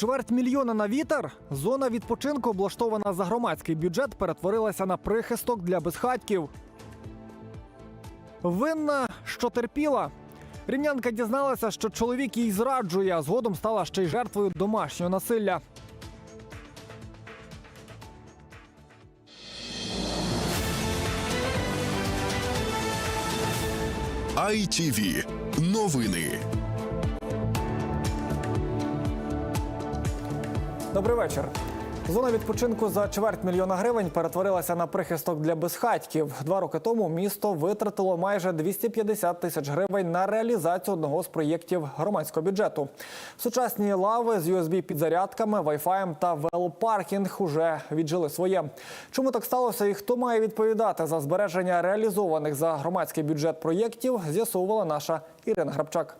Чверть мільйона на вітер. Зона відпочинку, облаштована за громадський бюджет, перетворилася на прихисток для безхатьків. Винна, що терпіла. Рівнянка дізналася, що чоловік їй зраджує, а згодом стала ще й жертвою домашнього насилля. ITV. Новини. Добрий вечір. Зона відпочинку за чверть мільйона гривень перетворилася на прихисток для безхатьків. Два роки тому місто витратило майже 250 тисяч гривень на реалізацію одного з проєктів громадського бюджету. Сучасні лави з USB підзарядками, вайфаєм та велопаркінг уже віджили своє. Чому так сталося і хто має відповідати за збереження реалізованих за громадський бюджет проєктів, з'ясовувала наша Ірина Грабчак.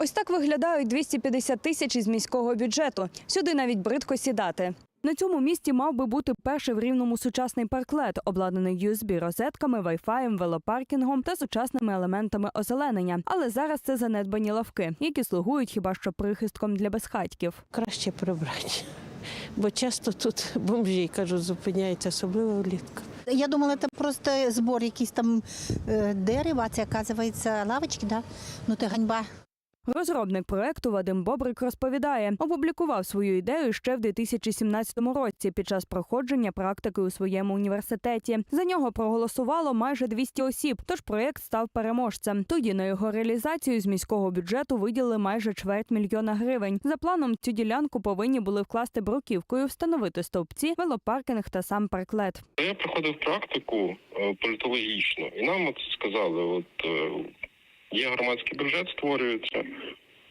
Ось так виглядають 250 тисяч із міського бюджету. Сюди навіть бридко сідати. На цьому місці мав би бути перший в рівному сучасний парклет, обладнаний USB-розетками, вайфаєм, велопаркінгом та сучасними елементами озеленення. Але зараз це занедбані лавки, які слугують хіба що прихистком для безхатьків. краще прибрати. Бо часто тут бомжі, кажуть, зупиняються, особливо влітку. Я думала, це просто збор якийсь там е, дерева, це, оказується, лавочки, да? Ну, це ганьба. Розробник проекту Вадим Бобрик розповідає, опублікував свою ідею ще в 2017 році під час проходження практики у своєму університеті. За нього проголосувало майже 200 осіб, тож проект став переможцем. Тоді на його реалізацію з міського бюджету виділили майже чверть мільйона гривень. За планом цю ділянку повинні були вкласти бруківкою, встановити стовпці, велопаркінг та сам парклет. Я проходив практику е, політологічну, і нам от сказали: от е, є громадський бюджет, створюється.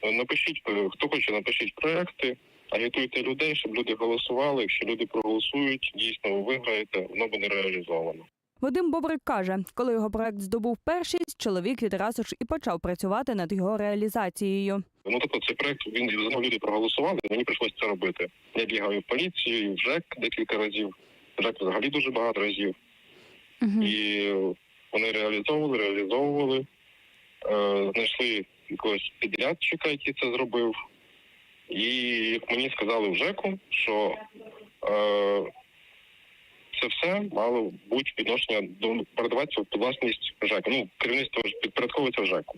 е, Напишіть, е, хто хоче, напишіть проекти, агітуйте людей, щоб люди голосували. Якщо люди проголосують, дійсно ви виграєте, воно буде реалізовано. Вадим Бобрик каже, коли його проект здобув першість, чоловік відразу ж і почав працювати над його реалізацією. Ну тобто цей проект він за нього люди проголосували. Мені прийшлося це робити. Я бігав і в поліцію, і в ЖЕК декілька разів. ЖЕК взагалі дуже багато разів. І вони реалізовували, реалізовували, е, знайшли якогось підрядчика, який це зробив. І як мені сказали в ЖЕКу, що е, це все мало бути відношення до передаватися власність ЖЕКу. Ну, керівництво підпорядковується ЖЕКу.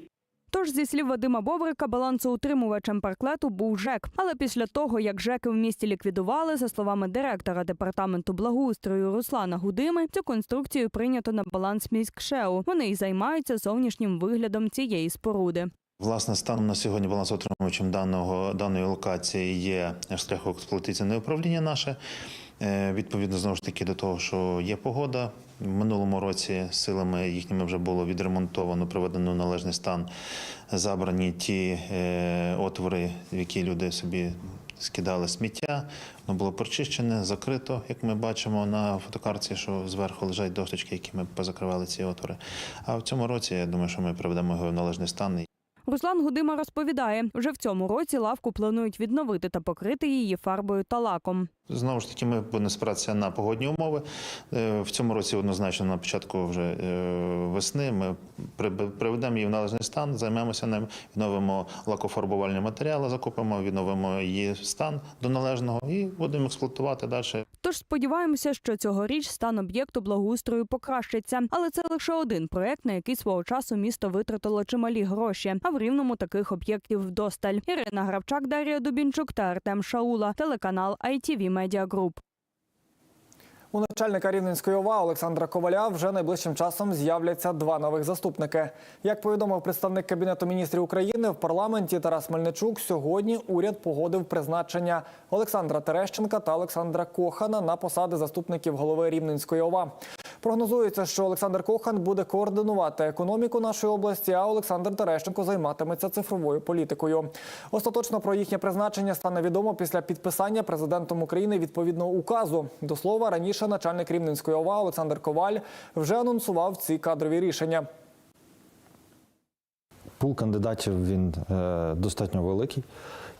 Тож, зі слів Вадима Бобрика, балансоутримувачем парклету був ЖЕК. Але після того, як ЖЕКи в місті ліквідували, за словами директора департаменту благоустрою Руслана Гудими, цю конструкцію прийнято на баланс міськшеу. Вони й займаються зовнішнім виглядом цієї споруди. Власне, станом на сьогодні балансоутримувачем даного даної локації є шляхоексплуатаційне управління наше. Е, Відповідно, знову ж таки, до того, що є погода. В минулому році силами їхніми вже було відремонтовано, приведено в належний стан, забрані ті е, отвори, в які люди собі скидали сміття. Воно було прочищене, закрито, як ми бачимо на фотокарті, що зверху лежать дощечки, які ми позакривали ці отвори. А в цьому році я думаю, що ми приведемо його в належний стан. Руслан Гудима розповідає, вже в цьому році лавку планують відновити та покрити її фарбою та лаком. Знову ж таки, ми будемо спиратися на погодні умови. Е, В цьому році однозначно на початку вже е, весни ми приведемо її в належний стан, займемося ним, відновимо лакофарбувальні матеріали, закупимо, відновимо її стан до належного і будемо експлуатувати далі. Тож сподіваємося, що цьогоріч стан об'єкту благоустрою покращиться. Але це лише один проект, на який свого часу місто витратило чималі гроші. А в рівному таких об'єктів вдосталь. Ірина Гравчак, Дар'я Дубінчук та Артем Шаула. Телеканал ITV Media Group. У начальника Рівненської ОВА Олександра Коваля вже найближчим часом з'являться два нових заступники. Як повідомив представник Кабінету міністрів України в парламенті Тарас Мельничук, сьогодні уряд погодив призначення Олександра Терещенка та Олександра Кохана на посади заступників голови Рівненської ОВА. Прогнозується, що Олександр Кохан буде координувати економіку нашої області, а Олександр Терещенко займатиметься цифровою політикою. Остаточно про їхнє призначення стане відомо після підписання президентом України відповідного указу. До слова, раніше начальник Рівненської ОВА Олександр Коваль вже анонсував ці кадрові рішення. Пул кандидатів він е, достатньо великий,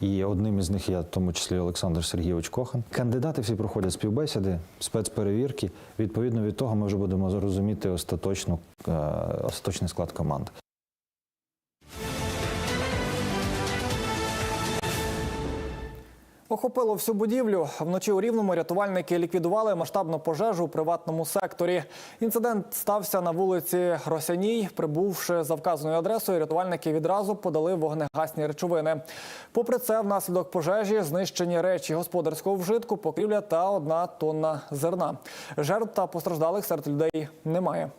і одним із них я, в тому числі Олександр Сергійович Кохан. Кандидати всі проходять співбесіди, спецперевірки. Відповідно від того, ми вже будемо зрозуміти остаточну, е, остаточний склад команди. Охопило всю будівлю. Вночі у Рівному рятувальники ліквідували масштабну пожежу у приватному секторі. Інцидент стався на вулиці Росяній. Прибувши за вказаною адресою, рятувальники відразу подали вогнегасні речовини. Попри це, внаслідок пожежі знищені речі господарського вжитку, покрівля та одна тонна зерна. Жертв та постраждалих серед людей немає.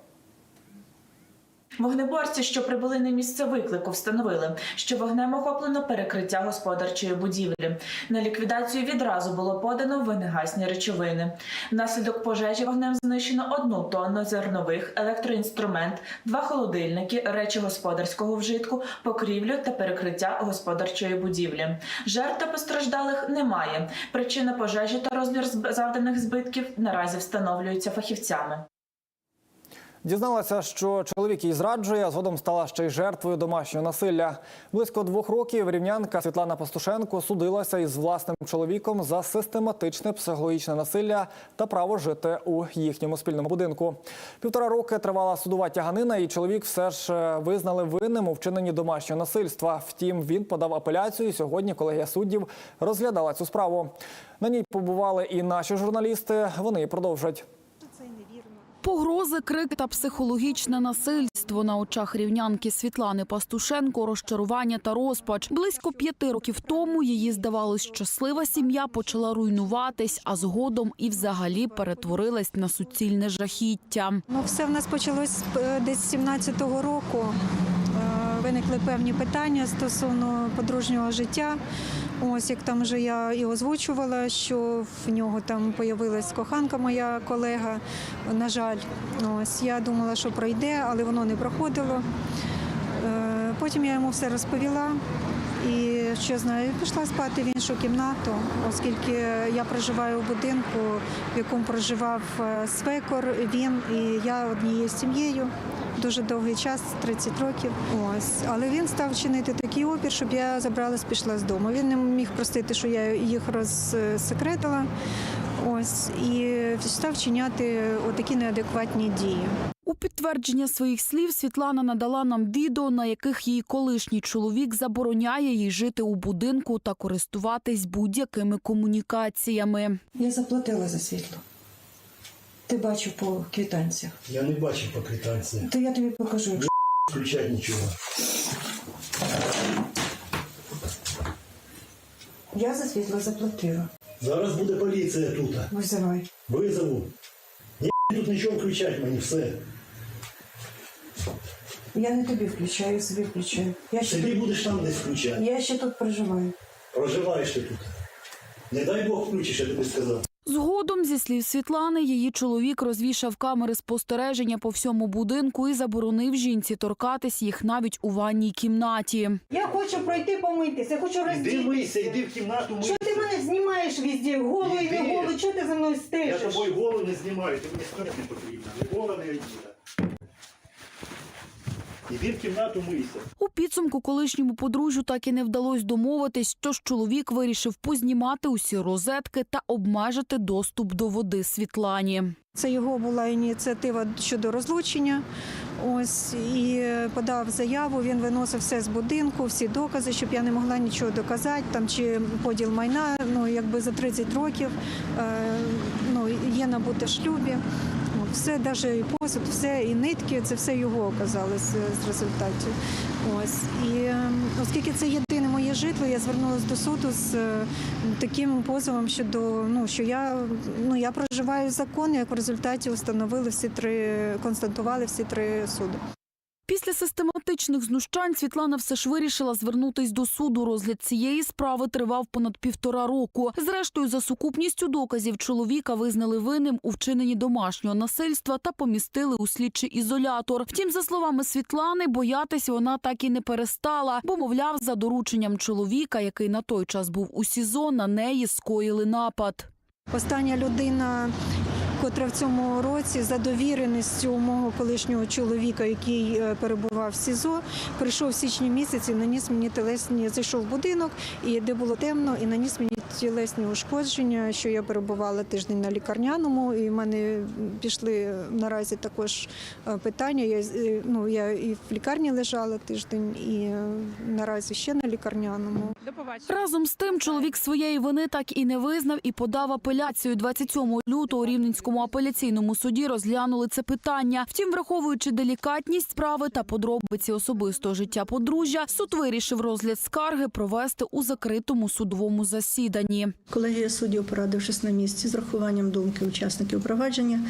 Вогнеборці, що прибули на місце виклику, встановили, що вогнем охоплено перекриття господарчої будівлі. На ліквідацію відразу було подано винегасні речовини. Внаслідок пожежі вогнем знищено одну тонну зернових, електроінструмент, два холодильники, речі господарського вжитку, покрівлю та перекриття господарчої будівлі. Жертв та постраждалих немає. Причина пожежі та розмір завданих збитків наразі встановлюються фахівцями. Дізналася, що чоловік її зраджує, а згодом стала ще й жертвою домашнього насилля. Близько двох років рівнянка Світлана Пастушенко судилася із власним чоловіком за систематичне психологічне насилля та право жити у їхньому спільному будинку. Півтора роки тривала судова тяганина, і чоловік все ж е, визнали винним у вчиненні домашнього насильства. Втім, він подав апеляцію. і Сьогодні колегія суддів розглядала цю справу. На ній побували і наші журналісти. Вони продовжать. Погрози, крик та психологічне насильство на очах рівнянки Світлани Пастушенко, розчарування та розпач. Близько п'яти років тому її здавалось, щаслива сім'я почала руйнуватись, а згодом і взагалі перетворилась на суцільне жахіття. Ну, все в нас почалось е, десь з 17-го року. Виникли певні питання стосовно подружнього життя. Ось як там вже я і озвучувала, що в нього там появилась коханка, моя колега. На жаль, ось я думала, що пройде, але воно не проходило. Е, Потім я йому все розповіла. І що знаю, пішла спати в іншу кімнату, оскільки я проживаю у будинку, в якому проживав е, свекор, він і я однією сім'єю. Дуже довгий час, 30 років. Ось, але він став чинити такий опір, щоб я забралась, пішла з дому. Він не міг простити, що я їх розсекретила. Ось і став чиняти отакі неадекватні дії. У підтвердження своїх слів Світлана надала нам відео, на яких її колишній чоловік забороняє їй жити у будинку та користуватись будь-якими комунікаціями. Я заплатила за світло. Ти бачив по квитанціях. Я не бачив по квитанції. То я тобі покажу. якщо Включати нічого. Я за світло заплатила. Зараз буде поліція тут. Визивай. Визову. Ні тут нічого включати мені, все. Я не тобі включаю, я собі включаю. Я ще, тут, будеш там десь включати. я ще тут проживаю. Проживаєш ти тут. Не дай Бог включиш, я тобі сказав. Згодом, зі слів Світлани, її чоловік розвішав камери спостереження по всьому будинку і заборонив жінці торкатись їх навіть у ванній кімнаті. Я хочу пройти помитися, я хочу Іди мийся, іди в кімнату мийся. Що ти мене знімаєш везде, голу і не Іди. голу, чого ти за мною Я стежиш? тобою голову не знімаю, ти мені смерть не потрібна. Ні не оділа. Іди в кімнату мийся. У підсумку колишньому подружжю так і не вдалось домовитись, тож чоловік вирішив познімати усі розетки та обмежити доступ до води Світлані. Це його була ініціатива щодо розлучення. Ось і подав заяву. Він виносив все з будинку, всі докази, щоб я не могла нічого доказати. Там чи поділ майна, ну якби за 30 років е, ну є набуте в шлюбі. Все, навіть і посуд, все, і нитки, це все його оказалось з результатів. Ось і е, оскільки це єдине моє житло, я звернулася до суду з е, таким позовом щодо ну що я ну я проживаю закон, як в результаті встановили всі три, констатували всі три суди. Після систематичних знущань Світлана все ж вирішила звернутись до суду. Розгляд цієї справи тривав понад півтора року. Зрештою, за сукупністю доказів чоловіка визнали винним у вчиненні домашнього насильства та помістили у слідчий ізолятор. Втім, за словами Світлани, боятись вона так і не перестала, бо, мовляв, за дорученням чоловіка, який на той час був у СІЗО, на неї скоїли напад. Остання людина, котра в цьому році за довіреністю мого колишнього чоловіка, який е, перебував в СІЗО, прийшов в січні місяці, наніс мені телесні, зайшов в будинок, і де було темно, і наніс мені тілесні ушкодження, що я перебувала тиждень на лікарняному, і в мене пішли наразі також е, питання. Я, е, ну, я і в лікарні лежала тиждень, і наразі ще на лікарняному. Разом з тим, чоловік своєї вини так і не визнав і подав апеляцію. 27 лютого у Рівненському апеляційному суді розглянули це питання. Втім, враховуючи делікатність справи та подробиці особистого життя подружжя, суд вирішив розгляд скарги провести у закритому судовому засіданні. Колегія суддів, порадившись на місці з рахуванням думки учасників провадження,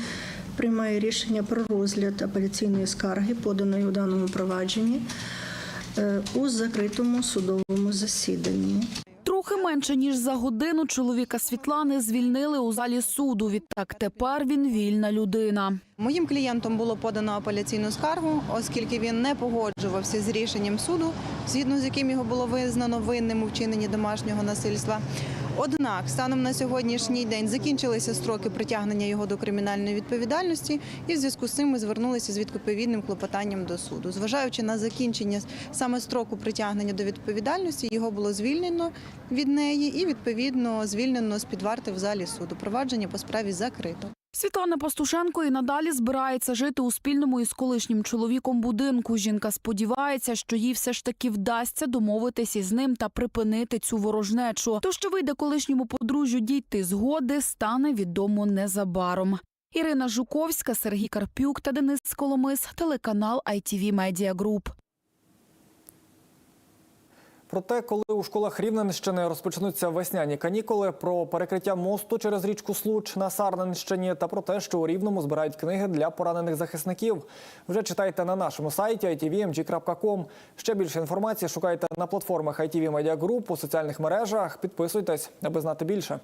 приймає рішення про розгляд апеляційної скарги, поданої у даному провадженні, е, у закритому судовому засіданні. Трохи менше ніж за годину чоловіка Світлани звільнили у залі суду. Відтак тепер він вільна людина. Моїм клієнтом було подано апеляційну скаргу, оскільки він не погоджувався з рішенням суду, згідно з яким його було визнано винним у вчиненні домашнього насильства. Однак, станом на сьогоднішній день закінчилися строки притягнення його до кримінальної відповідальності, і в зв'язку з цим ми звернулися з відповідним клопотанням до суду. Зважаючи на закінчення саме строку притягнення до відповідальності, його було звільнено від неї і відповідно звільнено з під варти в залі суду. Провадження по справі закрито. Світлана Пастушенко і надалі збирається жити у спільному із колишнім чоловіком будинку. Жінка сподівається, що їй все ж таки вдасться домовитись із ним та припинити цю ворожнечу. То, що вийде колишньому подружжю дійти згоди, стане відомо незабаром. Ірина Жуковська, Сергій Карпюк та Денис Коломис, телеканал ITV Media Group. Про те, коли у школах Рівненщини розпочнуться весняні канікули, про перекриття мосту через річку Случ на Сарненщині та про те, що у Рівному збирають книги для поранених захисників. Вже читайте на нашому сайті itvmg.com. Ще більше інформації шукайте на платформах ITV Media Group, у соціальних мережах. Підписуйтесь, аби знати більше.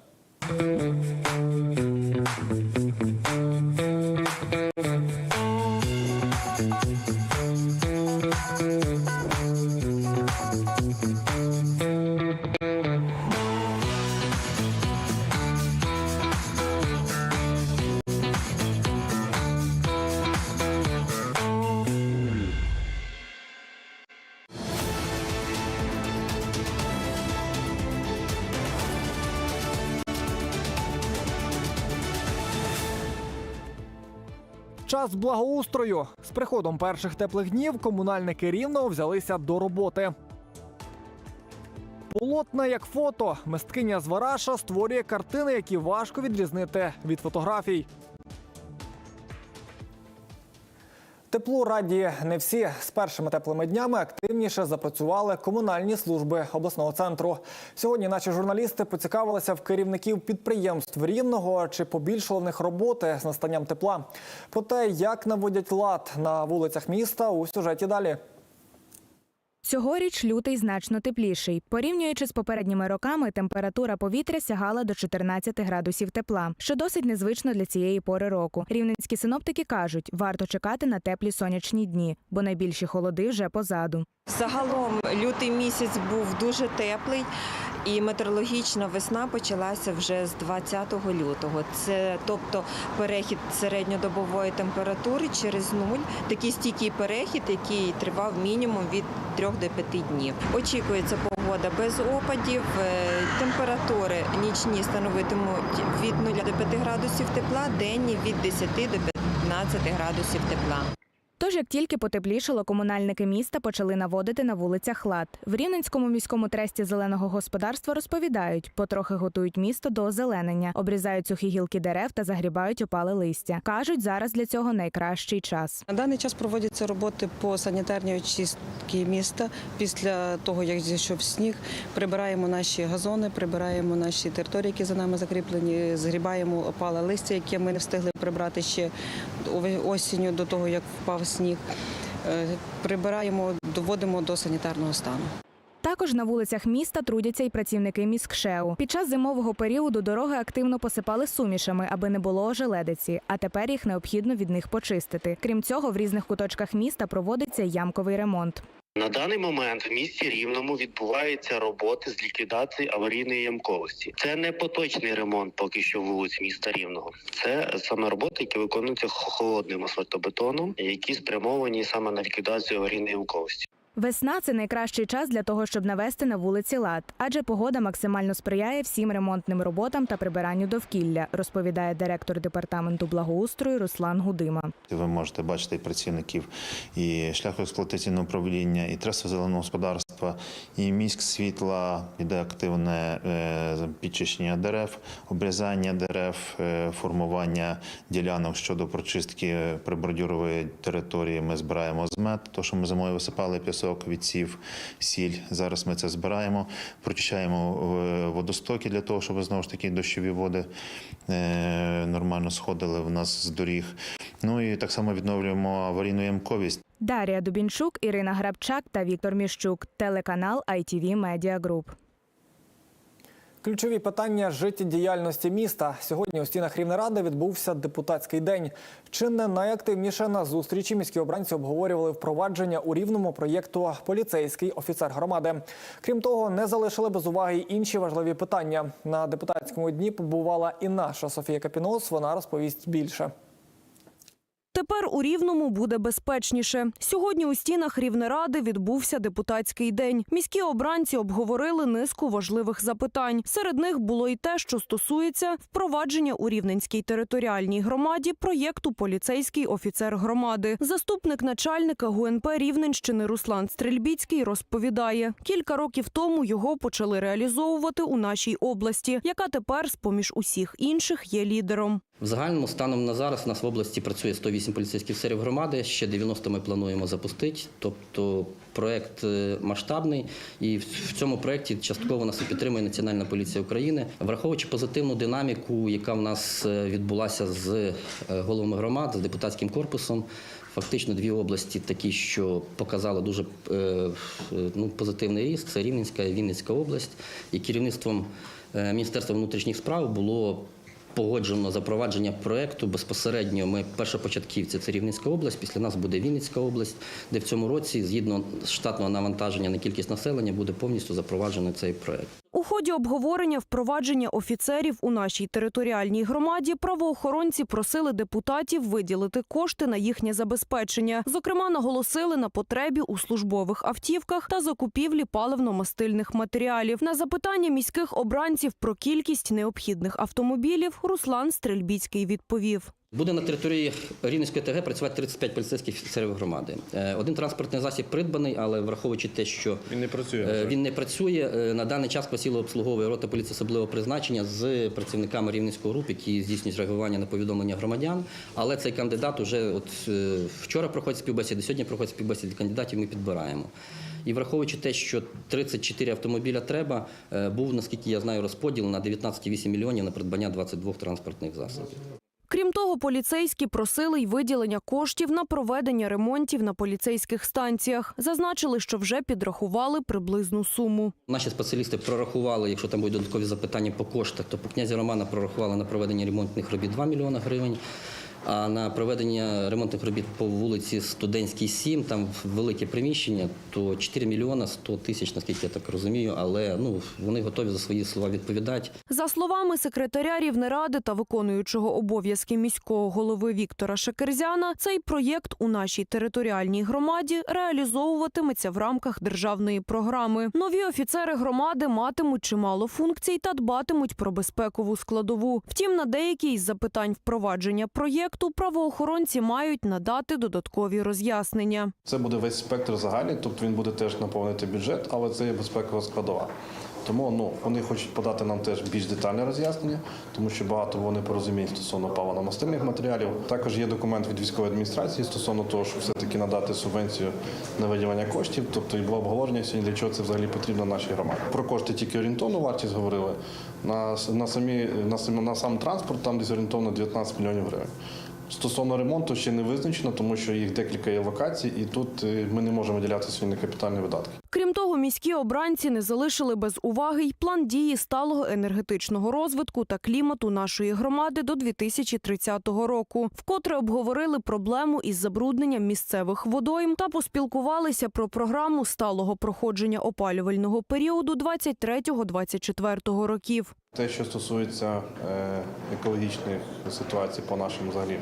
Час благоустрою. З приходом перших теплих днів комунальники рівно взялися до роботи. Полотна як фото. Мисткиня з Вараша створює картини, які важко відрізнити від фотографій. Теплу раді не всі з першими теплими днями активніше запрацювали комунальні служби обласного центру. Сьогодні наші журналісти поцікавилися в керівників підприємств рівного, чи побільшили в них роботи з настанням тепла. Про те, як наводять лад на вулицях міста, у сюжеті далі. Цьогоріч лютий значно тепліший. Порівнюючи з попередніми роками, температура повітря сягала до 14 градусів тепла, що досить незвично для цієї пори року. Рівненські синоптики кажуть, варто чекати на теплі сонячні дні, бо найбільші холоди вже позаду. Загалом лютий місяць був дуже теплий, і метеорологічна весна почалася вже з 20 лютого. Це тобто перехід середньодобової температури через нуль, такий стійкий перехід, який тривав мінімум від 3 до 5 днів. Очікується погода без опадів. е, Температури нічні становитимуть від 0 до 5 градусів тепла, денні від 10 до 15 градусів тепла. Тож, як тільки потеплішало, комунальники міста почали наводити на вулицях лад. В Рівненському міському тресті зеленого господарства розповідають, потрохи готують місто до озеленення, обрізають сухі гілки дерев та загрібають опале листя. кажуть, зараз для цього найкращий час. На даний час проводяться роботи по санітарній очистці міста. Після того, як зійшов сніг, прибираємо наші газони, прибираємо наші території, які за нами закріплені, згрібаємо опале листя, яке ми не встигли прибрати ще осінню до того, як впав сніг. Е, Прибираємо, доводимо до санітарного стану. Також на вулицях міста трудяться й працівники міськшеу. Під час зимового періоду дороги активно посипали сумішами, аби не було ожеледиці, а тепер їх необхідно від них почистити. Крім цього, в різних куточках міста проводиться ямковий ремонт. На даний момент в місті Рівному відбуваються роботи з ліквідації аварійної ямковості. Це не поточний ремонт поки що вулиць міста Рівного. Це саме роботи, які виконуються холодним асфальтобетоном, які спрямовані саме на ліквідацію аварійної ямковості. Весна це найкращий час для того, щоб навести на вулиці лад, адже погода максимально сприяє всім ремонтним роботам та прибиранню довкілля, розповідає директор департаменту благоустрою Руслан Гудима. Ви можете бачити і працівників і шляху експлуатаційного управління, і треста зеленого господарства, і міськ світла, іде активне е, підчищення дерев, обрізання дерев, е, формування ділянок щодо прочистки прибордюрової території. Ми збираємо змет, то що ми зимою висипали пісок, відсів, сіль. Зараз ми це збираємо, прочищаємо е, водостоки для того, щоб знову ж таки дощові води е, нормально сходили в нас з доріг. Ну і так само відновлюємо аварійну ямковість. Дарія Дубінчук, Ірина Грабчак та Віктор Міщук. Телеканал ITV Media Group. Ключові питання життєдіяльності міста. Сьогодні у стінах Рівнеради відбувся депутатський день. Чи не найактивніше на зустрічі міські обранці обговорювали впровадження у рівному проєкту Поліцейський офіцер громади. Крім того, не залишили без уваги й інші важливі питання. На депутатському дні побувала і наша Софія Капінос. Вона розповість більше. Тепер у Рівному буде безпечніше. Сьогодні у стінах Рівнеради відбувся депутатський день. Міські обранці обговорили низку важливих запитань. Серед них було і те, що стосується впровадження у Рівненській територіальній громаді проєкту Поліцейський офіцер громади. Заступник начальника ГУНП Рівненщини Руслан Стрельбіцький розповідає, кілька років тому його почали реалізовувати у нашій області, яка тепер, з поміж усіх інших, є лідером. В загальному станом на зараз у нас в області працює 108 поліцейських офіцерів громади. Ще 90 ми плануємо запустити. Тобто проект е, масштабний, і в- цьому проекті частково нас і підтримує Національна поліція України, враховуючи позитивну динаміку, яка в нас е, відбулася з е, головами громад, з депутатським корпусом. Фактично дві області такі, що показали дуже ну, позитивний ріст. Це Рівненська і Вінницька область. І керівництвом Міністерства внутрішніх справ було погоджено запровадження проекту. Безпосередньо ми першопочатківці це Рівненська область. Після нас буде Вінницька область, де в цьому році, згідно штатного навантаження на кількість населення, буде повністю запроваджений цей проект. У ході обговорення впровадження офіцерів у нашій територіальній громаді правоохоронці просили депутатів виділити кошти на їхнє забезпечення. Зокрема, наголосили на потребі у службових автівках та закупівлі паливно-мастильних матеріалів. На запитання міських обранців про кількість необхідних автомобілів Руслан Стрельбіцький відповів. Буде на території Рівненської ТГ працювати 35 поліцейських офіцерів громади. Е, Один транспортний засіб придбаний, але враховуючи те, що Він не працює. Е, Він не працює. Е, На даний час посіло обслуговує рота поліції особливого призначення з працівниками рівненського групи, які здійснюють реагування на повідомлення громадян. Але цей кандидат уже от вчора проходить співбесіди, сьогодні проходить співбесіди кандидатів. Ми підбираємо. І враховуючи те, що 34 автомобіля треба, був наскільки я знаю розподіл на 19,8 мільйонів на придбання 22 транспортних засобів. Крім того, поліцейські просили й виділення коштів на проведення ремонтів на поліцейських станціях. Зазначили, що вже підрахували приблизну суму. Наші спеціалісти прорахували, якщо там будуть додаткові запитання по коштах, то по князі Романа прорахували на проведення ремонтних робіт 2 мільйони гривень. А на проведення ремонтних робіт по вулиці Студентській 7, там велике приміщення, то 4 мільйона 100 тисяч, наскільки я так розумію, але ну, вони готові за свої слова відповідати. За словами секретаря Рівнеради та виконуючого обов'язки міського голови Віктора Шекерзяна, цей проєкт у нашій територіальній громаді реалізовуватиметься в рамках державної програми. Нові офіцери громади матимуть чимало функцій та дбатимуть про безпекову складову. Втім, на деякі із запитань впровадження проєкту правоохоронці мають надати додаткові роз'яснення. Це буде весь спектр загальний, тобто він буде теж наповнити бюджет, але це є безпекова складова. Тому ну, вони хочуть подати нам теж більш детальне роз'яснення, тому що багато вони порозуміють стосовно паливно-мастильних матеріалів. Також є документ від військової адміністрації стосовно того, щоб все-таки надати субвенцію на виділення коштів. Тобто і було обговорення сьогодні, для чого це взагалі потрібно нашій громаді. Про кошти тільки орієнтовну вартість говорили. На, на, самі, на, сам- на сам транспорт там десь орієнтовно 19 мільйонів гривень. Стосовно ремонту ще не визначено, тому що їх декілька є локацій, і тут е, ми не можемо виділяти свої некапітальні видатки. Крім того, міські обранці не залишили без уваги й план дії сталого енергетичного розвитку та клімату нашої громади до 2030 року. Вкотре обговорили проблему із забрудненням місцевих водойм та поспілкувалися про програму сталого проходження опалювального періоду 23-24 років. Те, що стосується е, екологічних ситуацій по нашому взагалі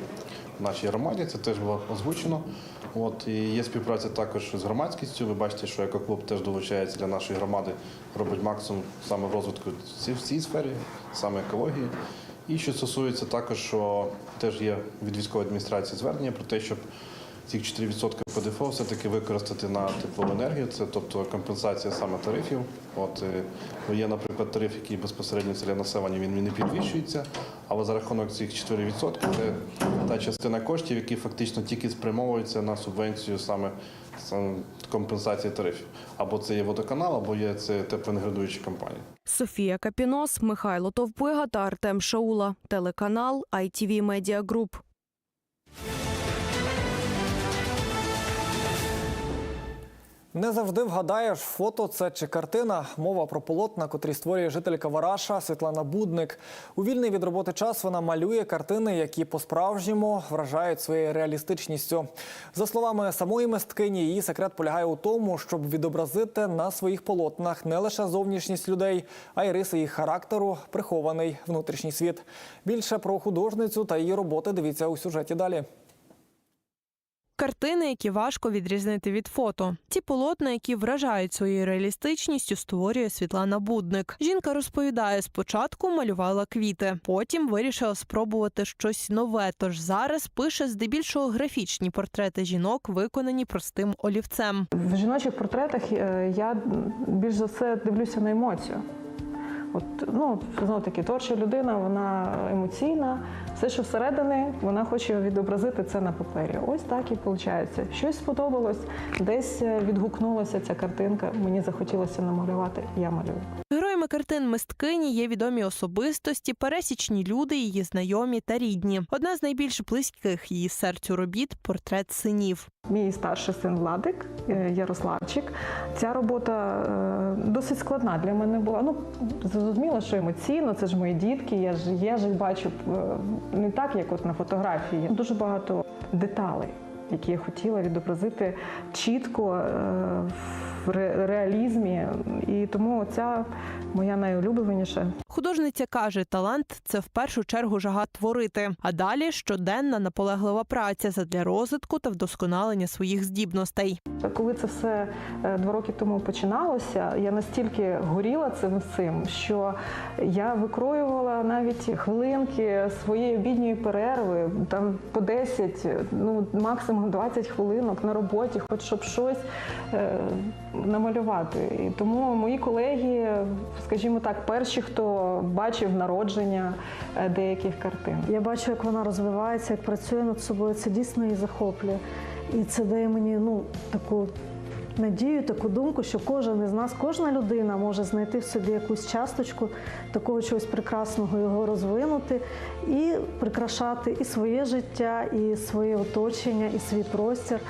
нашій громаді, це теж було озвучено. От і є співпраця також з громадськістю. Ви бачите, що екоклуб теж долучається для нашої громади, робить максимум саме в розвитку в цій сфері, саме екології. І що стосується також, що теж є від військової адміністрації звернення про те, щоб ці 4% ПДФО все-таки використати на теплову енергію, це тобто компенсація саме тарифів. От е, ну, є, наприклад, тариф, який безпосередньо для населення, він не підвищується, але за рахунок цих 4% це та частина коштів, які фактично тільки спрямовуються на субвенцію саме компенсації тарифів. Або це є водоканал, або є це теплоенергетичні компанії. Софія Капінос, Михайло Товпига та Артем Шаула. Телеканал ITV Media Group. Не завжди вгадаєш, фото це чи картина. Мова про полотна, котрі створює жителька Вараша Світлана Будник. У вільний від роботи час вона малює картини, які по-справжньому вражають своєю реалістичністю. За словами самої мисткині, її секрет полягає у тому, щоб відобразити на своїх полотнах не лише зовнішність людей, а й риси їх характеру, прихований внутрішній світ. Більше про художницю та її роботи дивіться у сюжеті далі. Картини, які важко відрізнити від фото. Ті полотна, які вражають своєю реалістичністю, створює Світлана Будник. Жінка розповідає, спочатку малювала квіти, потім вирішила спробувати щось нове. Тож зараз пише здебільшого графічні портрети жінок, виконані простим олівцем. В жіночих портретах е, я більш за все дивлюся на емоцію. От, ну, знову таки, творча людина, вона емоційна, все, що всередини, вона хоче відобразити це на папері. Ось так і виходить. Щось сподобалось, десь е, відгукнулася ця картинка, мені захотілося намалювати, я малюю. Героями картин мисткині є відомі особистості, пересічні люди, її знайомі та рідні. Одна з найбільш близьких її серцю робіт портрет синів. Мій старший син Владик е, Ярославчик. Ця робота е, досить складна для мене була. Ну зрозуміло, що емоційно, це ж мої дітки. Я ж я ж їх бачу е, не так, як от на фотографії. Дуже багато деталей, які я хотіла відобразити чітко е, в ре- реалізмі. І тому ця моя найулюбленіша. Художниця каже, талант це в першу чергу жага творити, а далі щоденна наполеглива праця задля розвитку та вдосконалення своїх здібностей. Коли це все е, два роки тому починалося, я настільки горіла цим всім, що я викроювала навіть хвилинки своєї обідньої перерви, там по 10, ну максимум 20 хвилинок на роботі, хоч щоб щось е, намалювати. І тому мої колеги, скажімо так, перші, хто бачив народження е, деяких картин. Я бачу, як вона розвивається, як працює над собою. Це дійсно її захоплює. І це дає мені ну, таку надію, таку думку, що кожен із нас, кожна людина може знайти в собі якусь часточку такого чогось прекрасного, його розвинути і прикрашати і своє життя, і своє оточення, і свій простір,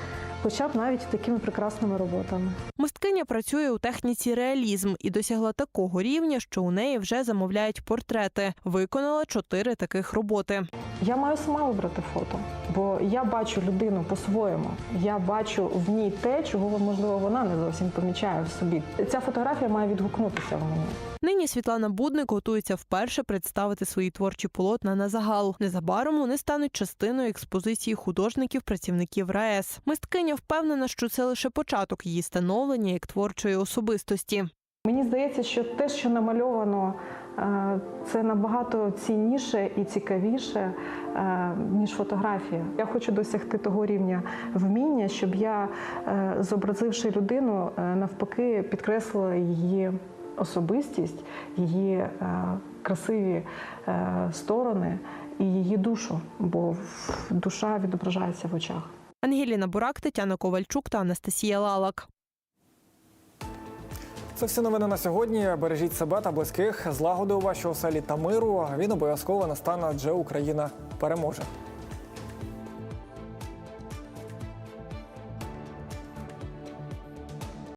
хоча б навіть такими прекрасними роботами. Мисткиня працює у техніці реалізм і досягла такого рівня, що у неї вже замовляють портрети. Виконала чотири таких роботи. Я маю сама вибрати фото, бо я бачу людину по-своєму. Я бачу в ній те, чого можливо вона не зовсім помічає в собі. Ця фотографія має відгукнутися в мені. Нині Світлана Будник готується вперше представити свої творчі полотна на загал. Незабаром вони стануть частиною експозиції художників працівників РаЕС. Мисткиня впевнена, що це лише початок її становлення як творчої особистості. Мені здається, що те, що намальовано, е, це набагато цінніше і цікавіше, е, ніж фотографія. Я хочу досягти того рівня вміння, щоб я, е, зобразивши людину, навпаки, підкреслила її особистість, її красиві сторони і її душу, бо душа відображається в очах. Ангеліна Бурак, Тетяна Ковальчук та Анастасія Лалак. Це всі новини на сьогодні. Бережіть себе та близьких, злагоди у вашій оселі та миру. Він обов'язково настане, адже Україна переможе.